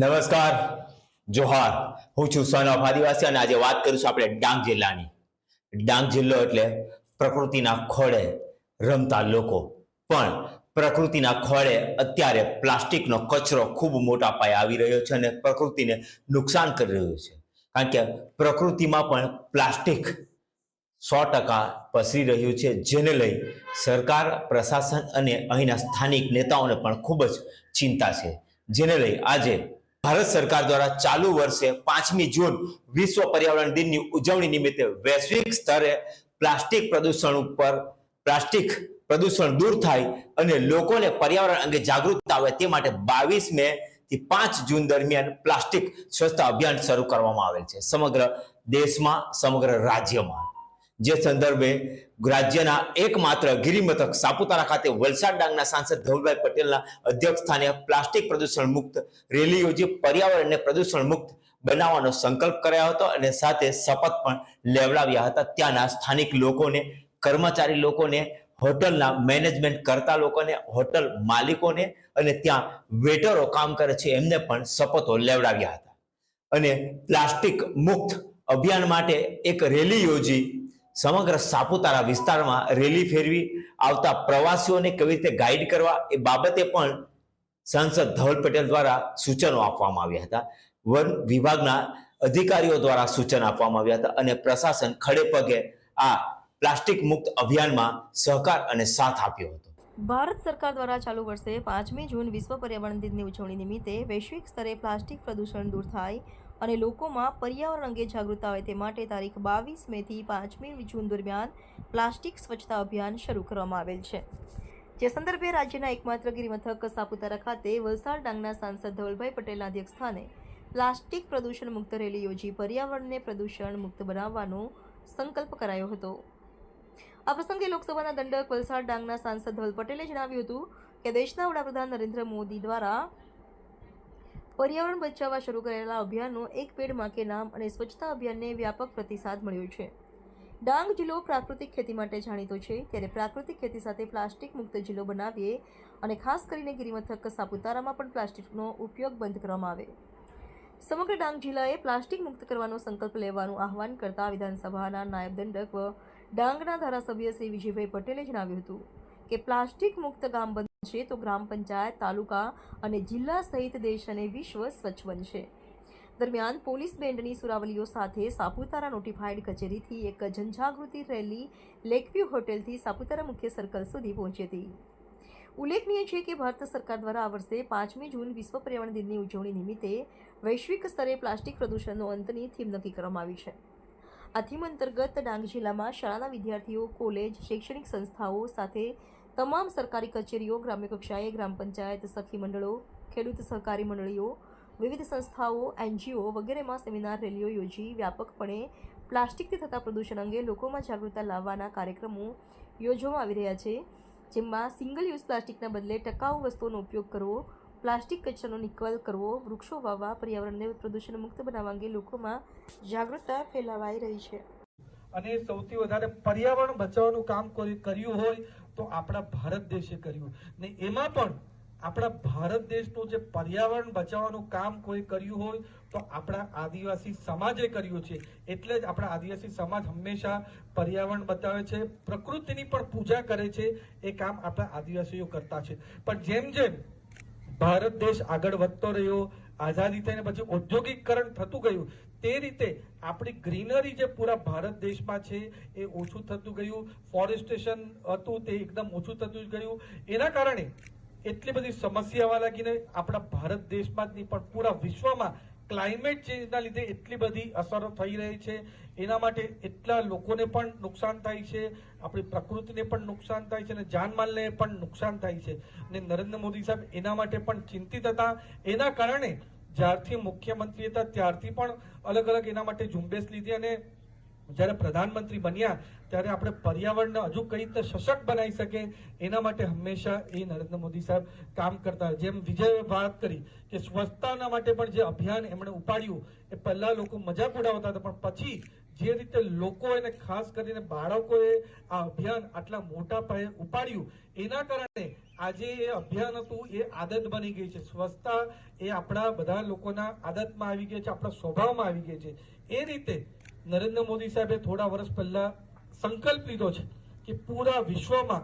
નમસ્કાર, જોહાર. હું છું સન ઓફ આદિવાસી અને આજે વાત કરીશું આપણે ડાંગ જિલ્લાની. ડાંગ જિલ્લો એટલે પ્રકૃતિના ખોળે રમતા લોકો. પણ પ્રકૃતિના ખોળે અત્યારે પ્લાસ્ટિકનો કચરો ખૂબ મોટા પાયે આવી રહ્યો છે અને પ્રકૃતિને નુકસાન કરી રહ્યો છે. કારણ કે પ્રકૃતિમાં પણ પ્લાસ્ટિક સો ટકા પસરી રહ્યું છે, જેને લઈ સરકાર, પ્રશાસન અને અહીંના સ્થાનિક નેતાઓને પણ ખૂબ જ ચિંતા છે. જેને લઈ આજે ભારત સરકાર દ્વારા ચાલુ વર્ષે પાંચમી જૂન વિશ્વ પર્યાવરણ દિનની ઉજવણી નિમિત્તે વૈશ્વિક સ્તરે પ્લાસ્ટિક પ્રદૂષણ ઉપર પ્લાસ્ટિક પ્રદૂષણ દૂર થાય અને લોકોને પર્યાવરણ અંગે જાગૃતતા આવે તે માટે બાવીસ મે થી પાંચ જૂન દરમિયાન પ્લાસ્ટિક સ્વચ્છતા અભિયાન શરૂ કરવામાં આવેલ છે સમગ્ર દેશમાં, સમગ્ર રાજ્યમાં. જે સંદર્ભે રાજ્યના એકમાત્ર ગિરિમથક સાપુતારા ખાતે વલસાડ ડાંગના સાંસદ ધવલભાઈ પટેલના અધ્યક્ષ સ્થાને પ્લાસ્ટિક પ્રદૂષણ મુક્ત રેલી યોજી પર્યાવરણને પ્રદૂષણ મુક્ત બનાવવાનો સંકલ્પ કર્યો હતો અને સાથે શપથ પણ લેવડાવ્યા હતા. ત્યાંના સ્થાનિક લોકોને, કર્મચારી લોકોને, હોટલના મેનેજમેન્ટ કરતા લોકોને, હોટલ માલિકોને અને ત્યાં વેટરો કામ કરે છે એમને પણ શપથો લેવડાવ્યા હતા. અને પ્લાસ્ટિક મુક્ત અભિયાન માટે એક રેલી યોજી સમગ્ર સાપુતારા વિસ્તારમાં રેલી ફેરવી આવતા પ્રવાસીઓને કેવી રીતે ગાઈડ કરવા એ બાબતે પણ સાંસદ ધવલ પટેલ દ્વારા સૂચનો આપવામાં આવ્યા હતા. વન વિભાગના અધિકારીઓ દ્વારા સૂચન આપવામાં આવ્યા હતા અને પ્રશાસન ખડે પગે આ પ્લાસ્ટિક મુક્ત અભિયાનમાં સહકાર અને સાથ આપ્યો હતો. ભારત સરકાર દ્વારા ચાલુ વર્ષે પાંચમી જૂન વિશ્વ પર્યાવરણ દિનની ઉજવણી નિમિત્તે વૈશ્વિક સ્તરે પ્લાસ્ટિક પ્રદૂષણ દૂર થાય અને લોકોમાં પર્યાવરણ અંગે જાગૃતતા આવે તે માટે તારીખ બાવીસ મેથી પાંચમી જૂન દરમિયાન પ્લાસ્ટિક સ્વચ્છતા અભિયાન શરૂ કરવામાં આવેલ છે. જે સંદર્ભે રાજ્યના એકમાત્ર ગિરિમથક સાપુતારા ખાતે વલસાડ ડાંગના સાંસદ ધવલભાઈ પટેલના અધ્યક્ષસ્થાને પ્લાસ્ટિક પ્રદૂષણ મુક્ત રેલી યોજી પર્યાવરણને પ્રદૂષણ મુક્ત બનાવવાનો સંકલ્પ કરાયો હતો. આ પ્રસંગે લોકસભાના દંડક વલસાડ ડાંગના સાંસદ ધવલ પટેલે જણાવ્યું હતું કે દેશના વડાપ્રધાન નરેન્દ્ર મોદી દ્વારા પર્યાવરણ બચાવવા શરૂ કરેલા અભિયાનનો એક પેડમાં કે નામ અને સ્વચ્છતા અભિયાનને વ્યાપક પ્રતિસાદ મળ્યો છે. ડાંગ જિલ્લો પ્રાકૃતિક ખેતી માટે જાણીતો છે. ત્યારે પ્રાકૃતિક ખેતી સાથે પ્લાસ્ટિક મુક્ત જિલ્લો બનાવીએ અને ખાસ કરીને ગિરિમથક સાપુતારામાં પણ પ્લાસ્ટિકનો ઉપયોગ બંધ કરવામાં આવે. સમગ્ર ડાંગ જિલ્લાએ પ્લાસ્ટિક મુક્ત કરવાનો સંકલ્પ લેવાનું આહવાન કરતા વિધાનસભાના નાયબ દંડક વ ડાંગના ધારાસભ્ય શ્રી વિજયભાઈ પટેલે જણાવ્યું હતું કે પ્લાસ્ટિક મુક્ત ગામ બનશે તો ગ્રામ પંચાયત, તાલુકા અને જિલ્લા સહિત દેશ અને વિશ્વ સ્વચ્છ બનશે. દરમિયાન પોલીસ બેન્ડની સુરાવલીઓ સાથે સાપુતારા નોટિફાઈડ કચેરીથી એક જનજાગૃતિ રેલી લેકવ્યુ હોટેલથી સાપુતારા મુખ્ય સર્કલ સુધી પહોંચી હતી. ઉલ્લેખનીય છે કે ભારત સરકાર દ્વારા આ વર્ષે પાંચમી જૂન વિશ્વ પર્યાવરણ દિનની ઉજવણી નિમિત્તે વૈશ્વિક સ્તરે પ્લાસ્ટિક પ્રદૂષણનો અંતની થીમ નક્કી કરવામાં આવી છે. આ થીમ અંતર્ગત ડાંગ જિલ્લામાં શાળાના વિદ્યાર્થીઓ, કોલેજ, શૈક્ષણિક સંસ્થાઓ સાથે તમામ સરકારી કચેરીઓ, ગ્રામ્ય કક્ષાએ, ગ્રામ પંચાયત, સખી મંડળો, ખેડૂત સહકારી મંડળીઓ, વિવિધ સંસ્થાઓ, એનજીઓ વગેરેમાં સેમિનાર, રેલીઓ યોજી વ્યાપકપણે પ્લાસ્ટિકથી થતા પ્રદૂષણ અંગે લોકોમાં જાગૃતતા લાવવાના કાર્યક્રમો યોજવામાં આવી રહ્યા છે, જેમાં સિંગલ યુઝ પ્લાસ્ટિકના બદલે ટકાઉ વસ્તુઓનો ઉપયોગ કરવો, પ્લાસ્ટિક કચરાનો નિકાલ કરવો, વૃક્ષો વાવવા, પર્યાવરણને પ્રદૂષણ મુક્ત બનાવવા અંગે લોકોમાં જાગૃતતા ફેલાવાઈ રહી છે. અને સૌથી વધારે પર્યાવરણ બચાવવાનું કામ કર્યું હોય તો આપણા ભારત દેશે કર્યું. ને એમાં પણ આપણા ભારત દેશનું જે પર્યાવરણ બચાવવાનું કામ કોઈ કર્યું હોય, તો આપણા આદિવાસી સમાજે કર્યું છે. એટલે જ આપણા આદિવાસી સમાજ હંમેશા પર્યાવરણ બચાવે છે, પ્રકૃતિની પણ પૂજા કરે છે, એ કામ આપણા આદિવાસીઓ કરતા છે. પણ જેમ જેમ ભારત દેશ આગળ વધતો રહ્યો, આઝાદી થઈને પછી ઔદ્યોગિકરણ થતું ગયું તે રીતે આપણી ગ્રીનરી જે પૂરા ભારત દેશમાં છે, એ ઓછું થતું ગયું. ફોરેસ્ટેશન હતું, તે એકદમ ઓછું થતું ગયું. એના કારણે એટલી બધી સમસ્યાઓ લાગીને આપણા ભારત દેશમાં જ નહીં, પણ પૂરા વિશ્વમાં ક્લાઇમેટ ચેન્જના લીધે એટલી બધી અસરો થઈ રહી છે. એના માટે એટલા લોકોને પણ નુકસાન થાય છે, આપણી પ્રકૃતિને પણ નુકસાન થાય છે અને જાનમાલને પણ નુકસાન થાય છે. અને નરેન્દ્ર મોદી સાહેબ એના માટે પણ ચિંતિત હતા. એના કારણે જ્યારથી મુખ્યમંત્રી હતા, ત્યારથી પણ અલગ અલગ એના માટે ઝુંબેશ લીધી અને જ્યારે પ્રધાનમંત્રી બન્યા, ત્યારે આપણે પર્યાવરણને હજુ કઈ રીતે સશક્ત બનાવી શકે, એના માટે હંમેશા એ નરેન્દ્ર મોદી સાહેબ કામ કરતા જેમ વિજય વાત કરી કે સ્વચ્છતાના માટે પણ જે અભિયાન એમણે ઉપાડ્યું, એ પહેલા લોકો મજાક ઉડાવતા હતા, પણ પછી જે રીતે લોકો અને ખાસ કરીને બાળકોએ આ અભિયાન આટલા મોટા પાયે ઉપાડ્યું, એના કારણે આજે એ અભિયાન હતું, એ આદત બની ગઈ છે. સ્વચ્છતા એ આપણા બધા લોકોના આદતમાં આવી ગઈ છે, આપણા સ્વભાવમાં આવી ગઈ છે. એ રીતે નરેન્દ્ર મોદી સાહેબે થોડા વર્ષ પહેલા સંકલ્પ લીધો છે કે પૂરા વિશ્વમાં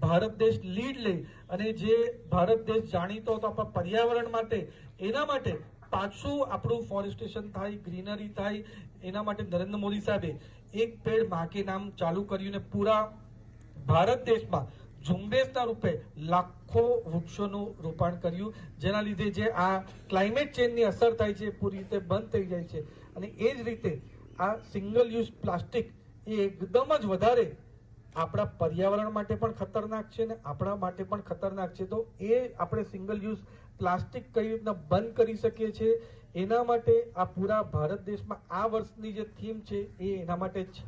ભારત દેશ લીડ લે અને જે ભારત દેશ જાણીતો હતો આપણા પર્યાવરણ માટે, એના માટે પાછું આપણું ફોરેસ્ટેશન થાય ગ્રીનરી થાય, એના માટે નરેન્દ્ર મોદી સાહેબે એક પેડમાં નામ ચાલુ કર્યું ને પૂરા ભારત દેશમાં ઝુંબેશના રૂપે લાખો વૃક્ષોનું રોપણ કર્યું, જેના લીધે જે આ ક્લાઇમેટ ચેન્જની અસર થાય છે પૂરી રીતે બંધ થઈ જાય છે. અને એ જ રીતે આ સિંગલ યુઝ પ્લાસ્ટિક એ એકદમ જ વધારે આપણા પર્યાવરણ માટે પણ ખતરનાક છે ને આપણા માટે પણ ખતરનાક છે. તો એ આપણે સિંગલ યુઝ પ્લાસ્ટિક કઈ રીતના બંધ કરી શકીએ છીએ એના માટે આ પૂરા ભારત દેશમાં આ વર્ષની જે થીમ છે એ એના માટે જ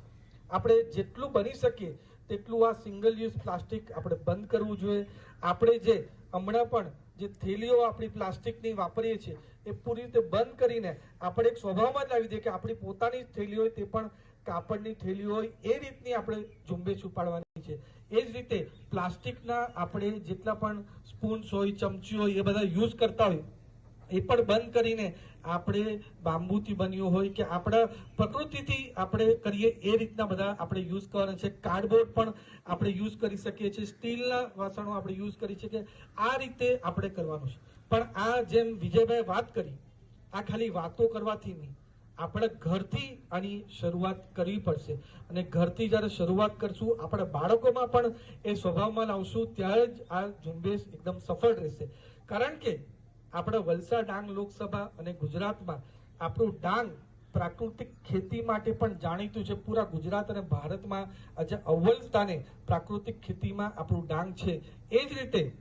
આપણે જેટલું બની શકીએ તેટલું આ સિંગલ યુઝ પ્લાસ્ટિક આપણે બંધ કરવું જોઈએ. આપણે જે હમણાં પણ જે થેલીઓ આપણી પ્લાસ્ટિકની વાપરીએ છીએ, એ પૂરી રીતે બંધ કરીને આપણે એક સ્વભાવમાં જ લાવી દઈએ કે આપણી પોતાની જ થેલી હોય તે પણ કાપડની થેલી હોય, એ રીતની આપણે ઝુંબેશ ઉપાડવાની છે. એ જ રીતે પ્લાસ્ટિકના આપણે જેટલા પણ સ્પૂન્સ હોય, ચમચી હોય, એ બધા યુઝ કરતા હોય, એ પણ બંધ કરીને આપણે બાંબુથી બન્યું હોય કે આપણા પ્રકૃતિથી આપણે કરીએ, એ રીતના બધા આપણે યુઝ કરવાના છે. કાર્ડબોર્ડ પણ આપણે યુઝ કરી શકીએ છીએ. સ્ટીલના વાસણો આપણે યુઝ કરી શકીએ. આ રીતે આપણે કરવાનું છે. પણ આ જેમ વિજયભાઈ વાત કરી, આ ખાલી વાતો કરવાથી નહીં. આપણે ઘરથી આની શરૂઆત કરવી પડશે. અને ઘરથી જ્યારે શરૂઆત કરશું, આપણા બાળકોમાં પણ એ સ્વભાવમાં લાવશું, ત્યારે જ આ ઝુંબેશ એકદમ સફળ રહેશે. કારણ કે આપણા વલસાડ ડાંગ લોકસભા અને ગુજરાતમાં આપણું ડાંગ પ્રાકૃતિક ખેતી માટે પણ જાણીતું છે. પૂરા ગુજરાત અને ભારતમાં આજે અવ્વલ સ્થાને પ્રાકૃતિક ખેતીમાં આપણું ડાંગ છે. એ જ રીતે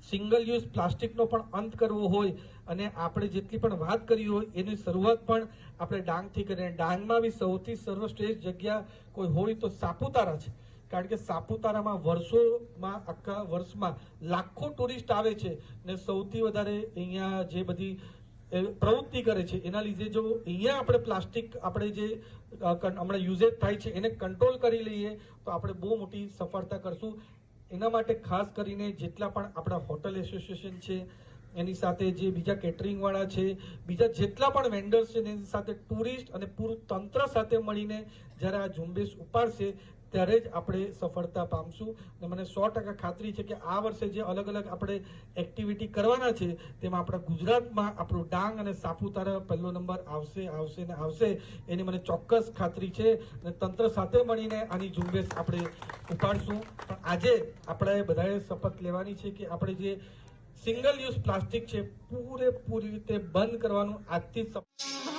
સિંગલ યુઝ પ્લાસ્ટિકનો પણ અંત કરવો હોય અને આપણે જેટલી પણ વાત કરી હોય, એની શરૂઆત પણ આપણે ડાંગથી કરીને ડાંગમાં બી સૌથી સર્વશ્રેષ્ઠ જગ્યા કોઈ હોય તો સાપુતારા છે. કારણ કે સાપુતારામાં વર્ષોમાં, આખા વર્ષમાં લાખો ટુરિસ્ટ આવે છે ને સૌથી વધારે અહીંયા જે બધી પ્રવૃત્તિ કરે છે, એના લીધે જો અહીંયા આપણે પ્લાસ્ટિક આપણે જે હમણાં યુઝેજ થાય છે, એને કંટ્રોલ કરી લઈએ, તો આપણે બહુ મોટી સફળતા કરશું. એના માટે ખાસ કરીને જેટલા પણ આપણા હોટલ એસોસિએશન છે, એની સાથે જે બીજા કેટરિંગ વાળા છે, બીજા જેટલા પણ વેન્ડર્સ છે, એની સાથે ટુરિસ્ટ અને પૂરું તંત્ર સાથે મળીને જ્યારે આ ઝુંબેશ ઉપાડશે ત્યારે જ આપણે સફળતા પામશું. અને મને સો ટકા ખાતરી છે કે આ વર્ષે જે અલગ અલગ આપણે એક્ટિવિટી કરવાના છે, તેમાં આપણા ગુજરાતમાં આપણું ડાંગ અને સાપુતારા પહેલો નંબર આવશે આવશે ને આવશે એની મને ચોક્કસ ખાતરી છે. અને તંત્ર સાથે મળીને આની ઝુંબેશ આપણે ઉપાડશું. પણ આજે આપણે બધાએ શપથ લેવાની છે કે આપણે જે સિંગલ યુઝ પ્લાસ્ટિક છે, પૂરેપૂરી રીતે બંધ કરવાનું આજથી જ